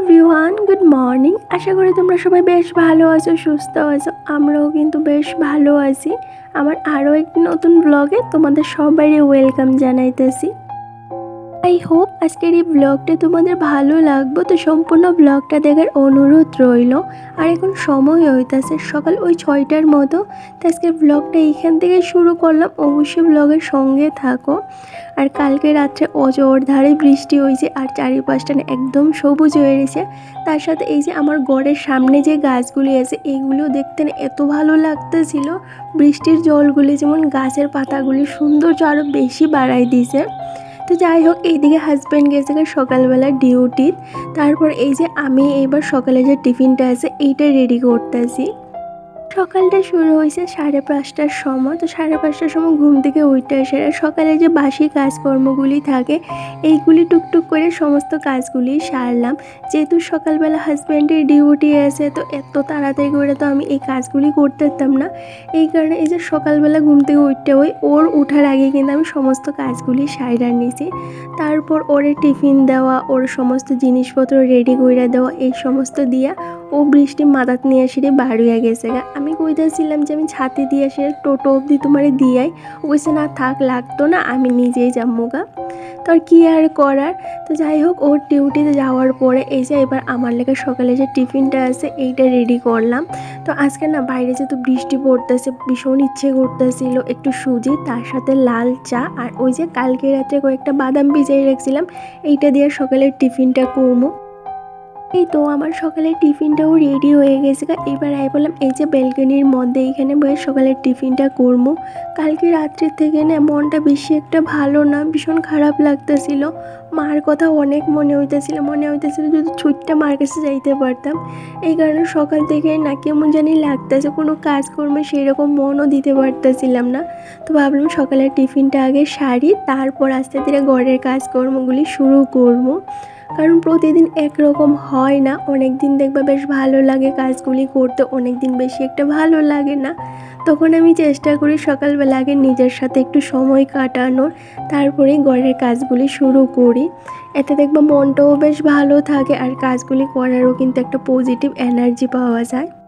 Everyone good morning আশা করি তোমরা সবাই বেশ ভালো আছো, সুস্থ আছো। আমরাও কিন্তু বেশ ভালো আছি। আমার আরও একটি নতুন ব্লগে তোমাদের সবাই ওয়েলকাম জানাইতেছি। আই হোপ আজকের এই ব্লগটা তোমাদের ভালো লাগবে। তো সম্পূর্ণ ব্লগটা দেখার অনুরোধ রইল। আর এখন সময় হইতাছে সকাল ওই ছয়টার মতো। তো আজকের ব্লগটা এইখান থেকে শুরু করলাম। অবশ্যই ব্লগের সঙ্গে থাকো। আর কালকে রাত্রে অজর ধারে বৃষ্টি হয়েছে আর চারিপাশটা একদম সবুজ হয়ে রয়েছে তার সাথে এই যে আমার ঘরের সামনে যে গাছগুলি আছে, এইগুলো দেখতে এত ভালো লাগতেছিল। বৃষ্টির জলগুলি যেমন গাছের পাতাগুলি সৌন্দর্য আরও বেশি বাড়াই দিয়েছে। তো যাই হোক, এইদিকে হাজব্যান্ড গেছে সকালবেলা ডিউটি তারপর এই যে আমি এইবার সকালে যে টিফিনটা আছে, এইটা রেডি করতেছি। সকালটা শুরু হয়েছে সাড়ে পাঁচটার সময়। তো সাড়ে পাঁচটার সময় ঘুম থেকে উঠতে আসে আর সকালে যে বাসি কাজকর্মগুলি থাকে, এইগুলি টুকটুক করে সমস্ত কাজগুলি সারলাম। যেহেতু সকালবেলা হাজব্যান্ডের ডিউটি আছে, তো এত তাড়াতাড়ি করে তো আমি এই কাজগুলি করতে পারতাম না। এই কারণে এই যে সকালবেলা ঘুম থেকে উঠতে হই ওর ওঠার আগে কিন্তু আমি সমস্ত কাজগুলি সাইরার নিয়েছি তারপর ওরে টিফিন দেওয়া, ওর সমস্ত জিনিসপত্র রেডি করে দেওয়া, এই সমস্ত দিয়া ও বৃষ্টি মাদাত নিয়ে এসে বাড়ি হয়ে গেছে গা। আমি কইতেছিলাম যে আমি ছাতে দিয়ে আসি টোটো অবধি তোমার দিয়াই। ও কইছে, না, থাক, লাগতো না, আমি নিজেই যাব গা। তো আর কী আর করার? তো যাই হোক, ওর ডিউটিতে যাওয়ার পরে এই যে এবার আমার লেগে সকালে যে টিফিনটা আছে, এইটা রেডি করলাম। তো আজকে না বাইরে যেহেতু বৃষ্টি পড়তেছে, ভীষণ ইচ্ছে করতেছিল একটু সুজি, তার সাথে লাল চা, আর ওই যে কালকে রাত্রে কয়েকটা বাদাম ভিজিয়ে রেখেছিলাম, এইটা দিয়ে সকালের টিফিনটা করব এই তো আমার সকালের টিফিনটাও রেডি হয়ে গেছে। এবার আই বললাম, এই যে বেলকনির মধ্যে এইখানে বসে সকালের টিফিনটা করব। কালকে রাত্রির থেকে না মনটা বেশি একটা ভালো না, ভীষণ খারাপ লাগতেছিল। মার কথা অনেক মনে হইতেছিল মনে হইতেছিল যদি ছুটটা মার কাছে যাইতে পারতাম। এই কারণে সকাল থেকে না কেমন জানি লাগতেছে, কোনো কাজকর্মে সেই রকম মনও দিতে পারতেছিলাম না। তো ভাবলাম সকালের টিফিনটা আগে সারি, তারপর আস্তে ধীরে ঘরের কাজকর্মগুলি শুরু করব। কারণ প্রতিদিন একরকম হয় না। অনেক দিন দেখবা বেশ ভালো লাগে কাজগুলি করতে অনেক দিন বেশি একটা ভালো লাগে না। তখন আমি চেষ্টা করি সকালবেলা আগে নিজের সাথে একটু সময় কাটানোর তারপরে ঘরের কাজগুলি শুরু করি। এতে দেখবা মনটাও বেশ ভালো থাকে আর কাজগুলি করারও কিন্তু একটা পজিটিভ এনার্জি পাওয়া যায়।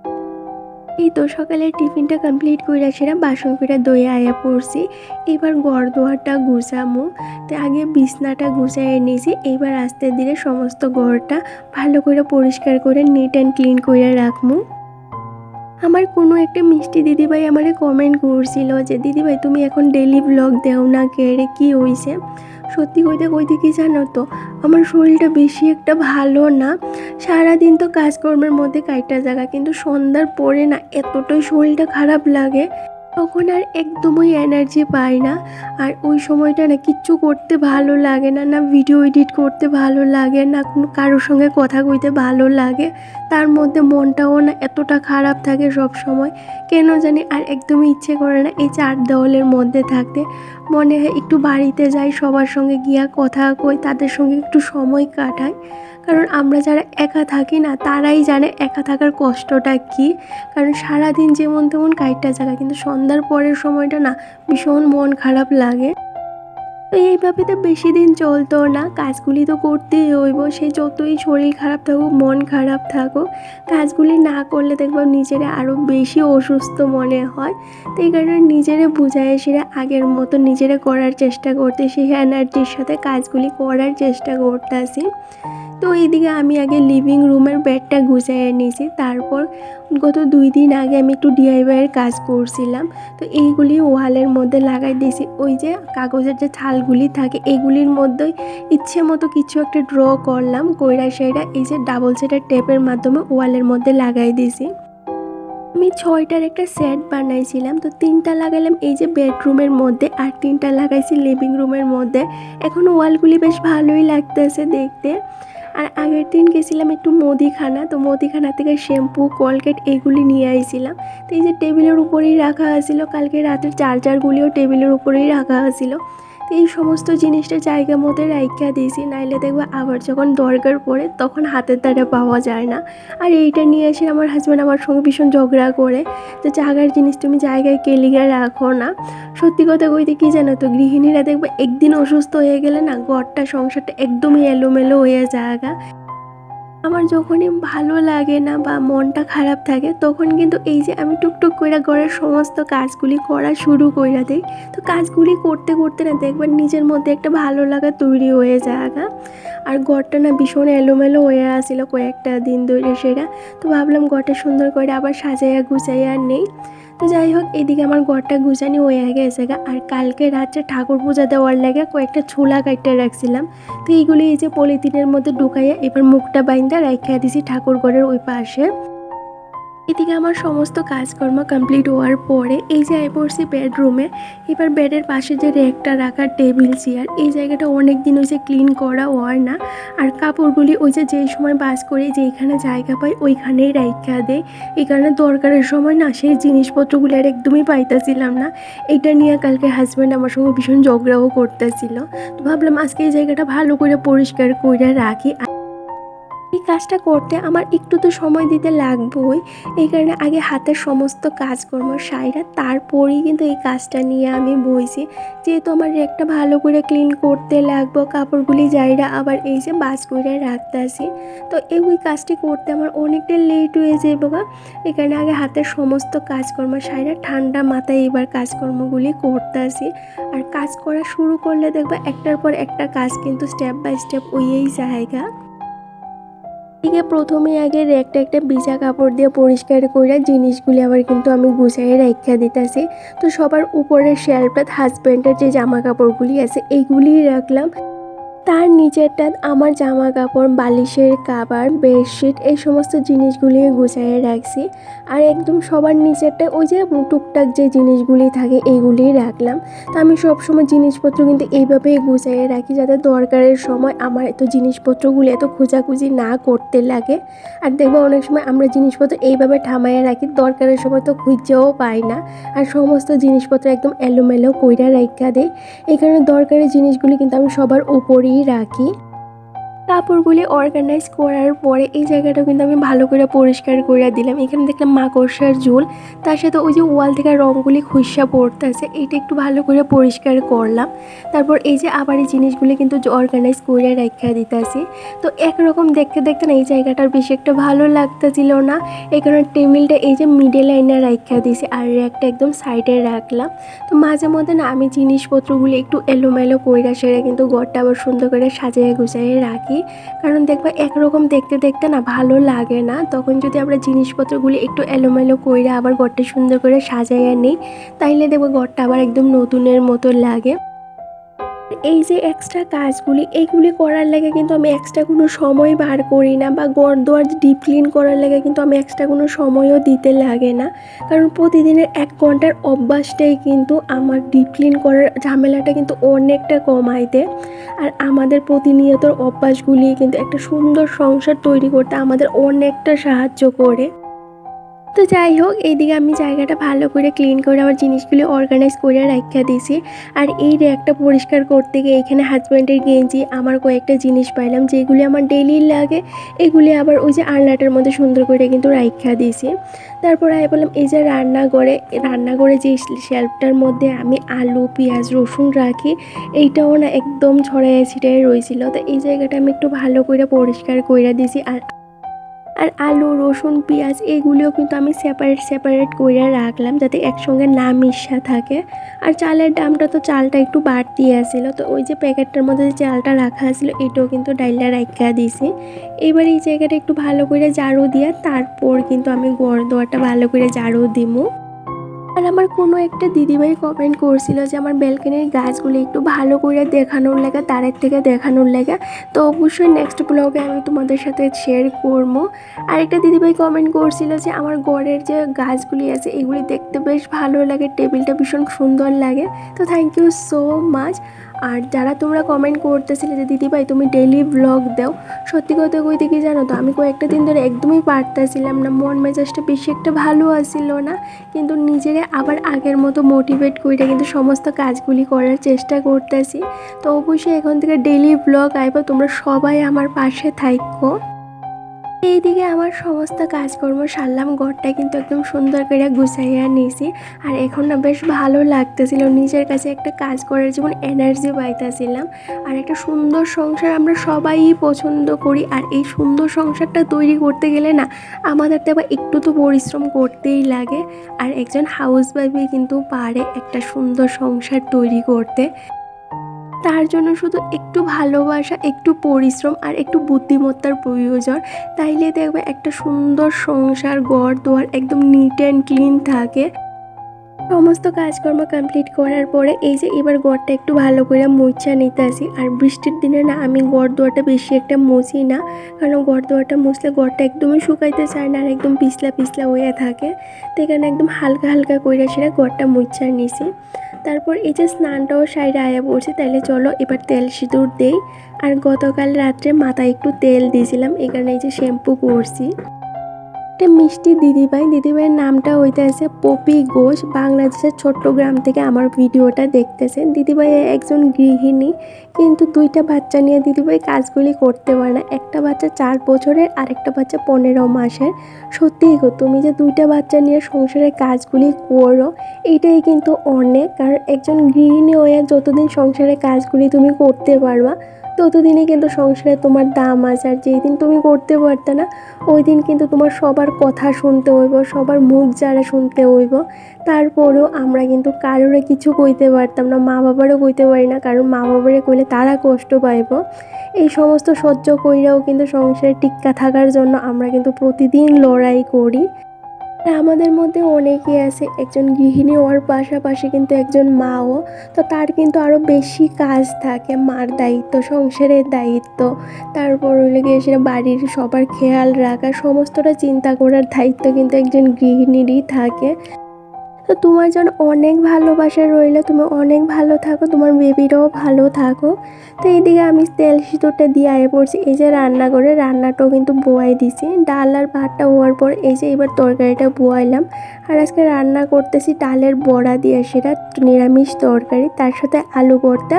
এই তো সকালে টিফিনটা কমপ্লিট করে আসছিলাম বাসন করে দই আয়া পড়ছি। এবার ঘর দোয়ারটা গুছামো। তো আগে বিছনাটা গুছাইয়ে নিয়েছি এবার আস্তে ধীরে সমস্ত ঘরটা ভালো করে পরিষ্কার করে নিট অ্যান্ড ক্লিন করে রাখমু। আমার কোনো একটা মিষ্টি দিদিভাই আমারে কমেন্ট করছিল যে, দিদিভাই, তুমি এখন ডেলি ব্লগ দেও না কে কী হয়েছে সত্যি কইতে কইতে কি জানো তো আমার শরীরটা বেশি একটা ভালো না। সারাদিন তো কাজকর্মের মধ্যে কাইটা জায়গা কিন্তু সন্ধ্যার পরে না এতটাই শরীরটা খারাপ লাগে। তখন আর একদমই এনার্জি পাই না। আর ওই সময়টা না কিচ্ছু করতে ভালো লাগে না না ভিডিও এডিট করতে ভালো লাগে, না কোনো কারোর সঙ্গে কথা কইতে ভালো লাগে। তার মধ্যে মনটাও না এতটা খারাপ থাকে সব সময় কেন জানি আর একদমই ইচ্ছে করে না এই চার দেওয়ালের মধ্যে থাকতে। মনে হয় একটু বাড়িতে যাই, সবার সঙ্গে গিয়া কথা কই, তাদের সঙ্গে একটু সময় কাটাই। কারণ আমরা যারা একা থাকি না, তারাই জানে একা থাকার কষ্টটা কী। কারণ সারাদিন যেমন তেমন কাইটটা জায়গা কিন্তু সন্ধ্যার পরের সময়টা না, ভীষণ মন খারাপ লাগে। তো এইভাবে তো বেশি দিন চলতো না, কাজগুলি তো করতেই হইব, সে যতই শরীর খারাপ থাকুক, মন খারাপ থাকুক, কাজগুলি না করলে দেখব নিজেরা আরও বেশি অসুস্থ মনে হয়। তো এই কারণে নিজেরে বুঝায় সেটা আগের মতো নিজেরা করার চেষ্টা করতে, সেই এনার্জির সাথে কাজগুলি করার চেষ্টা করতেছি। তো এইদিকে আমি আগে লিভিং রুমের বেডটা গুছিয়ে নিয়েছি তারপর গত দুই দিন আগে আমি একটু ডিআইওয়াইয়ের কাজ করছিলাম। তো এইগুলি ওয়ালের মধ্যে লাগাই দিয়েছি ওই যে কাগজের যে ছালগুলি থাকে, এগুলির মধ্যেই ইচ্ছে মতো কিছু একটা ড্র করলাম, কইরা সেটা এই যে ডাবল সেটের টেপের মাধ্যমে ওয়ালের মধ্যে লাগাই দিয়েছি আমি ছয়টার একটা সেট বানাইছিলাম। তো তিনটা লাগালাম এই যে বেডরুমের মধ্যে আর তিনটা লাগাইছি লিভিং রুমের মধ্যে। এখন ওয়ালগুলি বেশ ভালোই লাগতেছে দেখতে। আর আগের দিন গেছিলাম একটু মুদিখানা, তো মুদিখানা থেকে শ্যাম্পু, কলগেট এগুলি নিয়ে আইছিলাম। তো এই যে টেবিলের উপরেই রাখা হয়েছিল কালকে রাতের চার্জারগুলিও টেবিলের উপরেই রাখা আছিল। তো এই সমস্ত জিনিসটা জায়গা মতো রাইখা দিয়েছি, নাইলে দেখব আবার যখন দরকার পড়ে তখন হাতের দ্বারা পাওয়া যায় না। আর এইটা নিয়ে এসে আমার হাজব্যান্ড আমার সঙ্গে ভীষণ ঝগড়া করে যে জায়গার জিনিস তুমি জায়গায় কেলিগা রাখো না। সত্যি কথা কইতে কী জানো তো, গৃহিণীরা দেখবে একদিন অসুস্থ হয়ে গেলে না ঘরটা, সংসারটা একদমই এলোমেলো হয়ে জায়গা আমার যখনই ভালো লাগে না বা মনটা খারাপ থাকে, তখন কিন্তু এই যে আমি টুকটুক করে ঘরের সমস্ত কাজগুলি করা শুরু করে দিই। তো কাজগুলি করতে করতে না দেখবেন নিজের মধ্যে একটা ভালো লাগা তৈরি হয়ে যায়। আর ঘরটা না ভীষণ এলোমেলো হয়ে আসছিল কয়েকটা দিন ধরে সেটা তো ভাবলাম ঘরটা সুন্দর করে আবার সাজাইয়া গুছাইয়া নেই। তো যাই হোক, এদিকে আমার ঘরটা গুছানি হয়ে গেছে আর কালকে রাত্রে ঠাকুর পূজা দেওয়ার লাগে কয়েকটা ছোলা কাটতে রাখছিলাম। তো এইগুলি এই যে পলিথিনের মধ্যে ঢুকাইয়া এবার মুখটা বাইন্দা রাখিয়া দিছি ঠাকুর ঘরের ওই পাশে। এদিকে আমার সমস্ত কাজকর্ম কমপ্লিট হওয়ার পরে এই যে পড়ছি বেডরুমে এবার বেডের পাশে যে র্যাকটা রাখার টেবিল চেয়ার এই জায়গাটা অনেক দিন হয়েছে ক্লিন করা হয় না। আর কাপড়গুলি ওই যে যেই সময় বাস করে, যেইখানে জায়গা পাই, ওইখানেই রাইখা দেয় এই কারণে দরকারের সময় না সেই জিনিসপত্রগুলি আর একদমই পাইতেছিলাম না। এটা নিয়ে কালকে হাজব্যান্ড আমার সঙ্গে ভীষণ ঝগড়াও করতেছিল। তো ভাবলাম আজকে এই জায়গাটা ভালো করে পরিষ্কার করে রাখি। কাজটা করতে আমার একটু তো সময় দিতে লাগবেই। এই কারণে আগে হাতের সমস্ত কাজকর্ম সাইরা, তারপরেই কিন্তু এই কাজটা নিয়ে আমি বইছি। যেহেতু আমার একটা ভালো করে ক্লিন করতে লাগবো, কাপড়গুলি যাইরা আবার এই যে বাস করে রাখতে আসি তো এই কাজটি করতে আমার অনেকটা লেট হয়ে যাবে বাবা এই কারণে আগে হাতের সমস্ত কাজকর্ম সাইরা, ঠান্ডা মাথায় এবার কাজকর্মগুলি করতে আসি আর কাজ করা শুরু করলে দেখবা একটার পর একটা কাজ কিন্তু স্টেপ বাই স্টেপ ওইই জায়গা এদিকে প্রথমে আগে একটা একটা বিছা কাপড় দিয়ে পরিষ্কার করে জিনিসগুলি আবার কিন্তু আমি গুছাইয়ে রাখা দিতেছি। তো সবার উপরের শেলফটা হাজব্যান্ডের যে জামা কাপড়গুলি আছে এইগুলিই রাখলাম। তার নিচেরটা আমার জামা কাপড় বালিশের কাবার, বেডশিট, এই সমস্ত জিনিসগুলি গুছাইয়ে রাখছি। আর একদম সবার নিচেরটা ওই যে টুকটাক যে জিনিসগুলি থাকে, এইগুলিই রাখলাম। তো আমি সবসময় জিনিসপত্র কিন্তু এইভাবেই গুছাইয়ে রাখি, যাতে দরকারের সময় আমার এত জিনিসপত্রগুলি এত খোঁজাখুঁজি না করতে লাগে। আর দেখব অনেক সময় আমরা জিনিসপত্র এইভাবে ঠামাইয়ে রাখি, দরকারের সময় তো খুঁজেও পাই না। আর সমস্ত জিনিসপত্র একদম এলোমেলো কইরা রাখা দেয় এই কারণে দরকারি জিনিসগুলি কিন্তু আমি সবার উপরেই রাখি কাপড়গুলি অর্গানাইজ করার পরে এই জায়গাটা কিন্তু আমি ভালো করে পরিষ্কার করে দিলাম। এখানে দেখলাম মাকড়সার ঝোল, তার সাথে ওই যে ওয়াল থেকে রঙগুলি খুশা পড়তেছে, এটা একটু ভালো করে পরিষ্কার করলাম। তারপর এই যে আবার এই জিনিসগুলি কিন্তু অর্গানাইজ করে রেখা দিতেছি। তো একরকম দেখতে দেখতে না এই জায়গাটার বেশি একটা ভালো লাগতেছিল না। কারণে টেবিলটা এই যে মিডে লাইনে রাখা দিয়েছি আর একটা একদম সাইডে রাখলাম। তো মাঝে মধ্যে না আমি জিনিসপত্রগুলি একটু এলোমেলো কইরা সেরে কিন্তু ঘরটা আবার সুন্দর করে সাজিয়ে গুছিয়ে রাখি। কারণ দেখবা একরকম দেখতে দেখতে না ভালো লাগে না। তখন যদি আমরা জিনিসপত্রগুলি একটু এলোমেলো কইরা আবার ঘরটা সুন্দর করে সাজাইয়া নিই, তাইলে দেখব ঘরটা আবার একদম নতুনের মতো লাগে। এই যে এক্সট্রা কাজগুলি এইগুলি করার লাগে কিন্তু আমি এক্সট্রা কোনো সময় বার করি না বা গড় দোয়ার ডিপ ক্লিন করার লাগে কিন্তু আমি এক্সট্রা কোনো সময়ও দিতে লাগে না। কারণ প্রতিদিনের এক ঘণ্টার অভ্যাসটাই কিন্তু আমার ডিপ ক্লিন করার ঝামেলাটা কিন্তু অনেকটা কমায় দেয় আর আমাদের প্রতিনিয়তর অভ্যাসগুলি কিন্তু একটা সুন্দর সংসার তৈরি করতে আমাদের অনেকটা সাহায্য করে। তো যাই হোক, এইদিকে আমি জায়গাটা ভালো করে ক্লিন করে আমার জিনিসগুলি অর্গানাইজ করে রাখা দিয়েছি। আর এই র্যাকটা পরিষ্কার করতে গিয়ে এখানে হাজব্যান্ডের গেঞ্জি, আমার কয়েকটা জিনিস পাইলাম যেগুলি আমার ডেইলি লাগে, এগুলি আবার ওই যে আলনাটার মধ্যে সুন্দর করে কিন্তু রাখা দিয়েছি। তারপর আমি বললাম, এই যে রান্নাঘরে রান্নাঘরে যে শেলফটার মধ্যে আমি আলু, পেঁয়াজ, রসুন রাখি, এইটাও না একদম ছড়াইয়া ছিটাই রয়েছিল। তো এই জায়গাটা আমি একটু ভালো করে পরিষ্কার করে দিয়েছি। আর আর আলু, রসুন, পেঁয়াজ, এগুলিও কিন্তু আমি সেপারেট সেপারেট করে রাখলাম যাতে একসঙ্গে না মিশা থাকে। আর চালের দামটা তো চালটা একটু বাড়তি আসছিল তো ওই যে প্যাকেটটার মধ্যে যে চালটা রাখা আসিল এটাও কিন্তু ডাইলটা রাখা দিয়েছি এবার এই জায়গাটা একটু ভালো করে ঝাড়ু দিয়ে, তারপর কিন্তু আমি গড় দোয়াটা ভালো করে ঝাড়ু দিমু। আর আমার কোনো একটা দিদিভাই কমেন্ট করছিল যে আমার ব্যালকনির গাছগুলো একটু ভালো করে দেখানোর লাগে, তারের থেকে দেখানোর লাগে। তো অবশ্যই নেক্সট ব্লগে আমি তোমাদের সাথে শেয়ার করব। আর একটা দিদিভাই কমেন্ট করছিল যে আমার গড়ের যে গাছগুলি আছে, এগুলি দেখতে বেশ ভালো লাগে টেবিলটা ভীষণ সুন্দর লাগে। তো থ্যাংক ইউ সো মাচ আর যারা তোমরা কমেন্ট করতেছিলে যে, দিদিভাই, তুমি ডেলি ব্লগ দাও। সত্যি কথা কইতে কি জানো তো, আমি কয়েকটা দিন ধরে একদমই পারতেছিলাম না। মন মেজাজটা বেশি একটা ভালো আসছিল না, কিন্তু নিজেরে আবার আগের মতো মোটিভেট করিটা কিন্তু সমস্ত কাজগুলি করার চেষ্টা করতেছি। তো অবশ্যই এখন থেকে ডেলি ব্লগ আইবা, তোমরা সবাই আমার পাশে থাকো এইদিকে আমার সমস্ত কাজকর্ম সারলাম, ঘরটা কিন্তু একদম সুন্দর করে গুছাইয়া নিয়েছি আর এখন না বেশ ভালো লাগতেছিল, নিজের কাছে একটা কাজ করার যেমন এনার্জি পাইতেছিলাম। আর একটা সুন্দর সংসার আমরা সবাই পছন্দ করি, আর এই সুন্দর সংসারটা তৈরি করতে গেলে না আমাদের তো আবার একটু তো পরিশ্রম করতেই লাগে। আর একজন হাউস ওয়াইফই কিন্তু পারে একটা সুন্দর সংসার তৈরি করতে। তার জন্য শুধু একটু ভালোবাসা, একটু পরিশ্রম আর একটু বুদ্ধিমত্তার প্রয়োজন। তাইলে দেখবে একটা সুন্দর সংসার ঘর দোয়ার একদম নিট অ্যান্ড ক্লিন থাকে। সমস্ত কাজকর্ম কমপ্লিট করার পরে এই যে এবার গড়টা একটু ভালো করে মুছা নিতে আসি। আর বৃষ্টির দিনে না আমি গড় দোয়ারটা বেশি একটা মুছি না। কারণ গড় দোয়ারটা মুছলে গড়টা একদমই শুকাইতে চায় না আর একদম পিছলা পিছলা হয়ে থাকে। তো এখানে একদম হালকা হালকা করে সেটা গড়টা মুছা নিছি। তারপর এই যে স্নানটাও সাইডে আয়া পড়ছি, তাইলে চলো এবার তেল সিঁদুর দেই। আর গতকাল রাত্রে মাথায় একটু তেল দিয়েছিলাম, এখানে এই যে শ্যাম্পু করছি। একটা মিষ্টি দিদিভাই, দিদিভাইয়ের নামটা হইতে আছে পপি ঘোষ। বাংলাদেশের চট্টগ্রাম থেকে আমার ভিডিওটা দেখতেছেন। দিদিভাই একজন গৃহিণী, কিন্তু দুইটা বাচ্চা নিয়ে দিদিভাই কাজগুলি করতে পারে না। একটা বাচ্চা চার বছরের আর একটা বাচ্চা পনেরো মাসের। সত্যিই গো, তুমি যে দুইটা বাচ্চা নিয়ে সংসারের কাজগুলি করো, এটাই কিন্তু অনেক। কারণ একজন গৃহিণী হয়ে যতদিন সংসারের কাজগুলি তুমি করতে পারবা ততদিনই কিন্তু সংসারে তোমার দাম আছে, আর যেই দিন তুমি করতে পারতে না, ওই দিন কিন্তু তোমার সবার কথা শুনতে হইব, সবার মুখ যারা শুনতে হইব। তারপরেও আমরা কিন্তু কারোরে কিছু কইতে পারতাম না, মা বাবারও কইতে পারি না, কারণ মা বাবারে কইলে তারা কষ্ট পাইব। এই সমস্ত সহ্য কইরাও কিন্তু সংসারে টিক্কা থাকার জন্য আমরা কিন্তু প্রতিদিন লড়াই করি। আর আমাদের মধ্যে অনেকেই আছে, একজন গৃহিণী হওয়ার পাশাপাশি কিন্তু একজন মাও। তো তার কিন্তু আরও বেশি কাজ থাকে, মার দায়িত্ব, সংসারের দায়িত্ব। তারপর হলে গিয়ে সেটা বাড়ির সবার খেয়াল রাখা, সমস্তটা চিন্তা করার দায়িত্ব কিন্তু একজন গৃহিণীরই থাকে। তো তোমার যেন অনেক ভালোবাসা রইলে, তুমি অনেক ভালো থাকো, তোমার বেবিরাও ভালো থাকো। তো এইদিকে আমি তেল সিঁদুরটা দিয়ে আয়ে পড়ছি, এই যে রান্না করে, রান্নাটাও কিন্তু বোয়াই দিছি। ডাল আর ভাতটা হওয়ার পর এই যে এবার তরকারিটা বোয়াইলাম। আর আজকে রান্না করতেছি ডালের বড়া দিয়ে সেটা নিরামিষ তরকারি, তার সাথে আলু ভর্তা,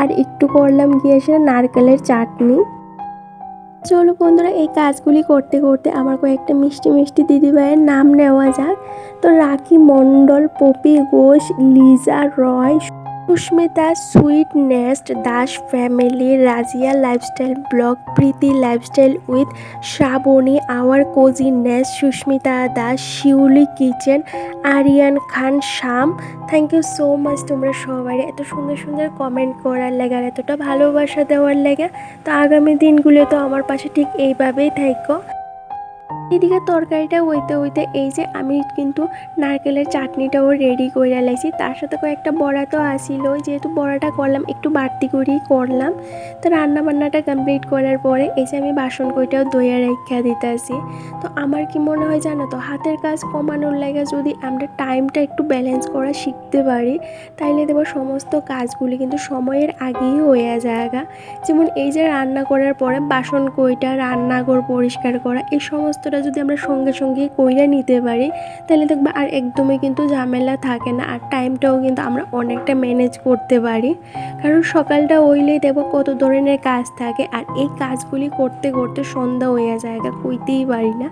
আর একটু করলাম গিয়ে সেটা নারকেলের চাটনি। চলো বন্ধুরা, এই কাজগুলি করতে করতে আমার কয়েকটা মিষ্টি মিষ্টি দিদিভাইয়ের নাম নেওয়া যাক। তো Rakhi, Mondal, Popy, Ghosh, Liza, Roy Susmita sweet nest, Das family, Razia lifestyle blog Preeti lifestyle with Shrabani, our cosy nest, Susmita Das, Shiuli kitchen, Ariyan Khan, Sham. Thank you so much তোমরা সবাই। এত সুন্দর সুন্দর comment করার লেগে আর এতটা ভালোবাসা দেওয়ার লেগে, তো আগামী দিনগুলো তো আমার পাশে ঠিক এইভাবেই থাকো। এদিকে তরকারিটা হইতে হইতে এই যে আমি কিন্তু নারকেলের চাটনিটাও রেডি করে লাইছি তার সাথে কয়েকটা বড়া তো আসিল। যেহেতু বড়াটা করলাম, একটু বাড়তি করেই করলাম। তো রান্না বান্নাটা কমপ্লিট করার পরে এই যে আমি বাসন কইটাও দইয়া রেখা দিতে আসি তো আমার কি মনে হয় জানো তো, হাতের কাজ কমানোর লাগে যদি আমরা টাইমটা একটু ব্যালেন্স করা শিখতে পারি, তাইলে দেবো সমস্ত কাজগুলি কিন্তু সময়ের আগেই হয়ে যায়গা। যেমন এই যে রান্না করার পরে বাসন কইটা রান্নাঘর পরিষ্কার করা, এই সমস্তটা যদি আমরা সঙ্গে সঙ্গে কইরা নিতে পারি, তাহলে দেখব আর একদমই কিন্তু ঝামেলা থাকে না। আর টাইমটাও কিন্তু আমরা অনেকটা ম্যানেজ করতে পারি। কারণ সকালটা হইলেই দেখব কত ধরনের কাজ থাকে, আর এই কাজগুলি করতে করতে সন্ধ্যা হয়ে যায় কইতেই পারি না।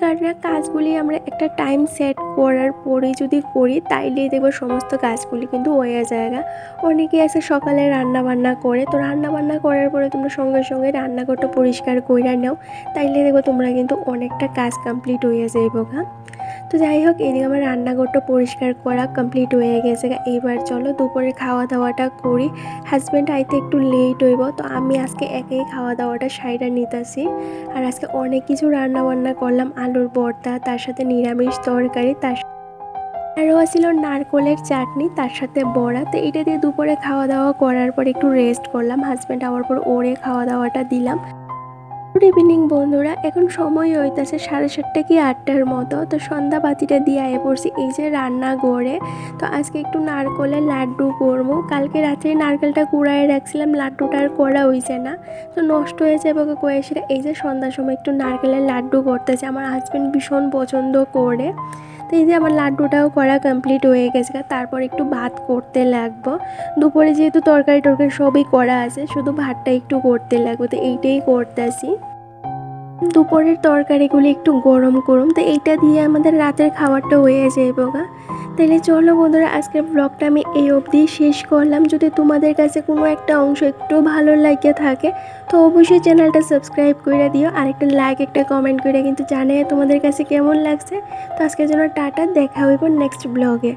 কারণ কাজগুলি আমরা একটা টাইম সেট করার পরে যদি করি তাইলে দেখব সমস্ত কাজগুলি কিন্তু হয়ে যায়গা অনেকে আছে সকালে রান্না বান্না করে, তো রান্না বান্না করার পরে তোমরা সঙ্গে সঙ্গে রান্নাঘরটা পরিষ্কার করে নাও, তাইলে দেখব তোমরা কিন্তু অনেকটা কাজ কমপ্লিট হয়ে যাইব গা। তো যাই হোক, এদিকে আমার রান্নাঘরটা পরিষ্কার করা কমপ্লিট হয়ে গেছে। এইবার চলো দুপুরে খাওয়া দাওয়াটা করি। হাজব্যান্ড আইতে একটু লেট হইব, তো আমি আজকে একেই খাওয়া দাওয়াটা সাইডা নিতেছি। আর আজকে অনেক কিছু রান্না বান্না করলাম, আলুর ভর্তা, তার সাথে নিরামিষ তরকারি, তার আরও ছিল নারকলের চাটনি, তার সাথে বড়া। তো এটা দিয়ে দুপুরে খাওয়া দাওয়া করার পর একটু রেস্ট করলাম। হাজব্যান্ড আওয়ার পর ওরে খাওয়া দাওয়াটা দিলাম। গুড ইভিনিং বন্ধুরা। এখন সময় হইতেছে সাড়ে সাতটা কি আটটার মতো। তো সন্ধ্যা বাতিটা দিয়ে আয়ে পড়ছি। এই যে রান্না করে তো আজকে একটু নারকলের লাড্ডু করব। কালকে রাত্রে নারকেলটা কুড়ায় রাখছিলাম, লাড্ডুটা আর করা হয়েছে না। তো নষ্ট হয়ে যাবে ওকে এই যে সন্ধ্যার সময় একটু নারকেলের লাড্ডু করতেছে। আমার হাজব্যান্ড ভীষণ পছন্দ করে। তো এই যে আমার লাড্ডুটাও করা কমপ্লিট হয়ে গেছে। তারপর একটু ভাত করতে লাগবো। দুপুরে যেহেতু তরকারি টরকারি সবই করা আছে, শুধু ভাতটা একটু করতে লাগবো। তো এইটাই করতেছি। দুপুরের তরকারিগুলি একটু গরম করুন। তো এইটা দিয়ে আমাদের রাতের খাবারটা হয়ে যায় বগা তাহলে চলো বন্ধুরা, আজকের ব্লগটা আমি এই অবধি শেষ করলাম। যদি তোমাদের কাছে কোনো একটা অংশ একটু ভালো লাগে থাকে, তো অবশ্যই চ্যানেলটা সাবস্ক্রাইব করে দিও। আর একটা লাইক একটা কমেন্ট করে কিন্তু জানে তোমাদের কাছে কেমন লাগছে। তো আজকের জন্য টাটা, দেখা হইব নেক্সট ব্লগে